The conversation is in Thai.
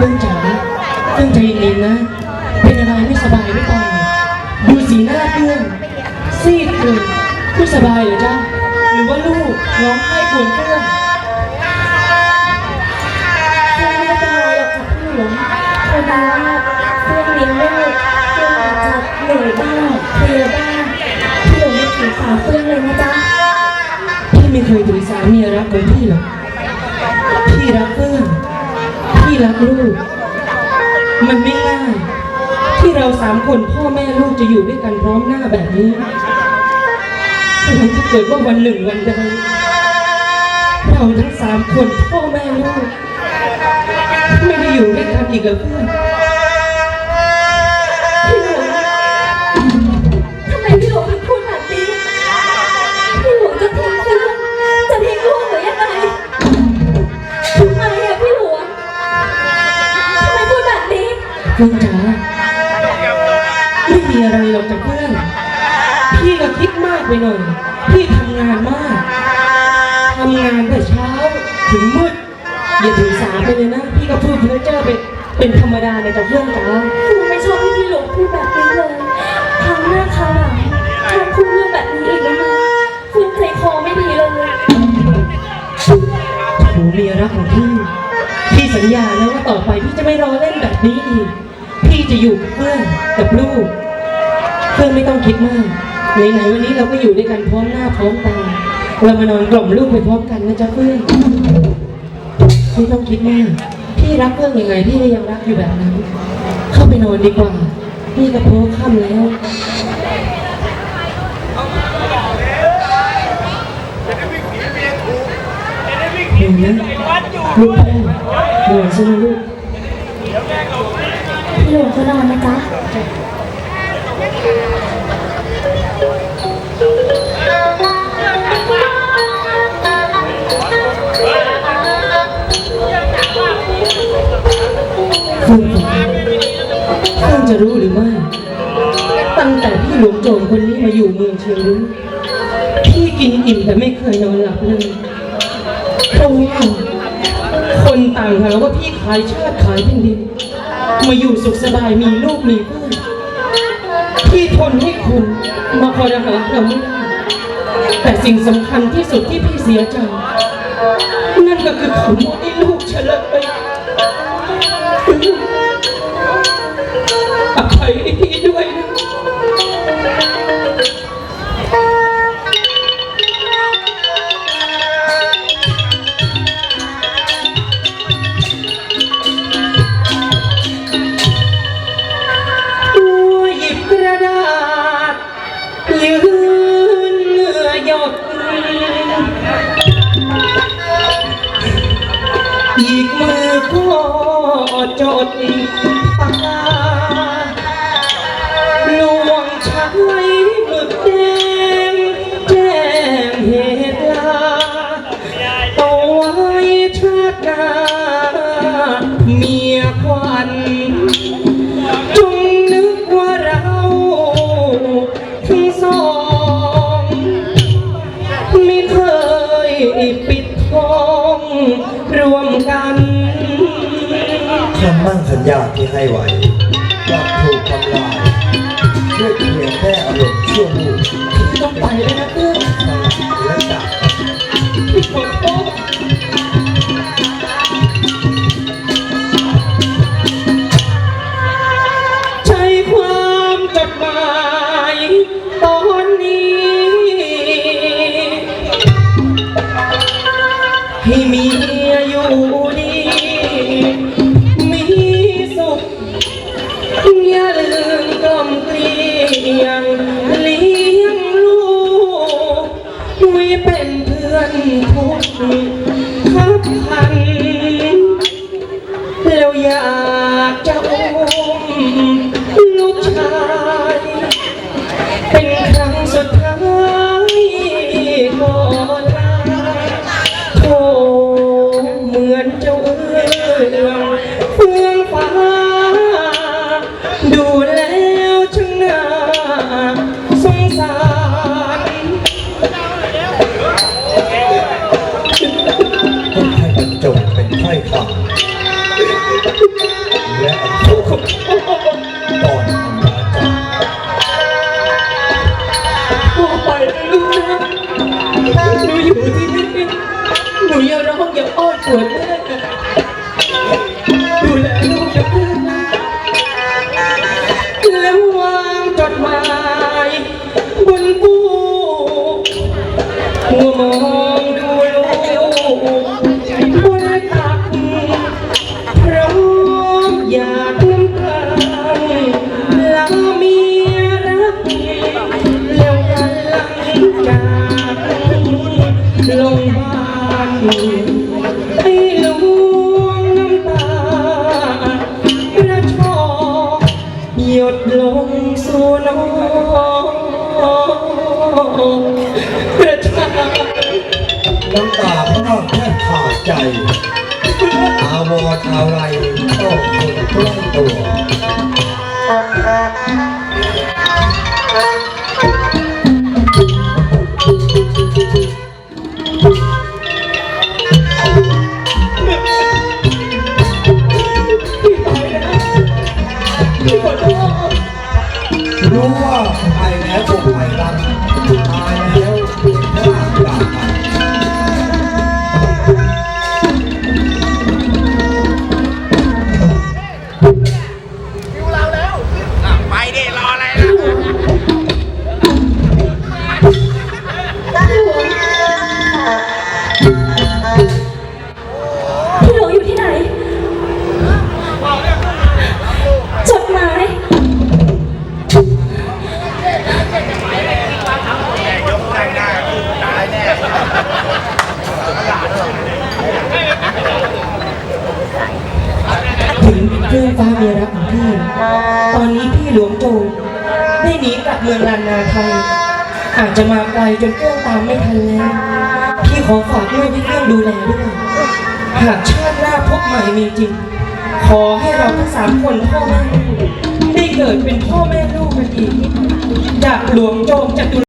เพิ่งจ๋าเพิ่งใจเย็นๆนะ เป็นอะไรไม่สบายหรือเปล่าดูสีหน้าเพื่อนซีดเกินไม่สบายเหรอจ๊ะหรือว่าลูกร้องไห้กวนเพื่อนเพื่อนไม่เป็นหรอกค่ะพี่หลวงพอดีว่าเพื่อนเลี้ยงลูกเพื่อนอาจจะเหนื่อยบ้างเพลียบ้างพี่หลวงไม่ถือสาเพื่อนเลยนะจ๊ะพี่ไม่เคยถือสาเมียรักของพี่หรอกพี่รักเพื่อน ที่รักลูก มันไม่ง่ายที่เราสามคนพ่อแม่ลูกจะอยู่ด้วยกันพร้อมหน้าแบบนี้แต่ถ้าเกิดว่าวันหนึ่งวันใดเราทั้งสามคนพ่อแม่ลูกไม่ได้อยู่ด้วยกันอีกแล้วเพื่อน นี้เพื่อนจ๋าไม่มีอะไรหรอกจ้ะเพื่อน พี่ก็คิดมากไปหน่อย พี่ทำงานมากทำงานแต่เช้าถึงมืดอย่าถือสาไปเลยนะ พี่ก็พูดเพ้อเจ้อเป็นเป็นธรรมดาในจ้ะเพื่อนจ๋าฟูไม่ชอบที่พี่หลวงพูดแบบนี้เลยครั้งหน้าคราวหลังถ้าพูดเรื่องแบบนี้อีกแล้วนะฟูใจคอไม่ดีเลยโหเมียรักของพี่ พี่สัญญานะว่าต่อไปพี่จะไม่รอเล่นแบบนี้อีกพี่ จะอยู่กับเพื่อนกับลูก เพื่อนไม่ต้องคิดมากไหนๆวันนี้เราก็อยู่ด้วยกันพร้อมหน้าพร้อมตา เรามานอนกล่อมลูกไปพร้อมกันนะจ๊ะเพื่อนไม่ต้องคิดมากพี่รักเพื่อนยังไงพี่ก็ยังรักอยู่แบบนั้น เข้าไปนอนดีกว่า พี่ก็โพค่ำแล้วเห็นนะลูกพ่อหวานใช่ไหมลูก หลวงก็นอนนะจ๊ะเพื่อนผมเพื่อนจะรู้หรือไม่ ตั้งแต่พี่หลวงโจมคนนี้มาอยู่เมืองเชียงรุ้งพี่กินอิ่มแต่ไม่เคยนอนหลับเลยเพราะว่าคนต่างหาว่าพี่ขายชาติขายแผ่นดิน มาอยู่สุขสบายมีลูกมีเพื่อนพี่ทนให้คุณมาคอยหาเราไม่ได้แต่สิ่งสำคัญที่สุดที่พี่เสียใจ นั่นก็คือผมให้ลูกเฉลยอ อีกมือก็จด มั่นสัญญาที่ให้ไว้กลับถูกทำลายด้วยเพียงแค่อารมณ์ชั่ววูบต้องไปเลยนะเพื่อนและจาก อยากจะอุ้มลูกชาย เป็นครั้งสุดท้ายก่อนลาโทเหมือนเจ้าเอื้องเฟื่องฟ้า ดูแล้วช่างน่าสงสารให้บรรจงเป็นถ้อยคำ และเขาก็ตอนบอกไปนะลูนะถ้าหนูอยู่ที่นี่หนูอย่าร้องอย่าอ้อนปวนแม่ ให้ลวงน้ำตากระชอกหยดลงสู่น้องกระชากน้ำตาพร่อแทบขาดใจอาวรณ์อะไรต้องคนใกล้ตัว วงโจงได้หนีกลับเมืองลานนาไทย อาจจะมาไกลจนเครื่องตามไม่ทันแล้วพี่ขอฝากลูกให้เพื่อนดูแลด้วยหากชาติหน้าพบใหม่มีจริง ขอให้เราทั้งสามคนพ่อแม่ลูกได้เกิดเป็นพ่อแม่ลูกกันอีกจากหลวงโจมจตุ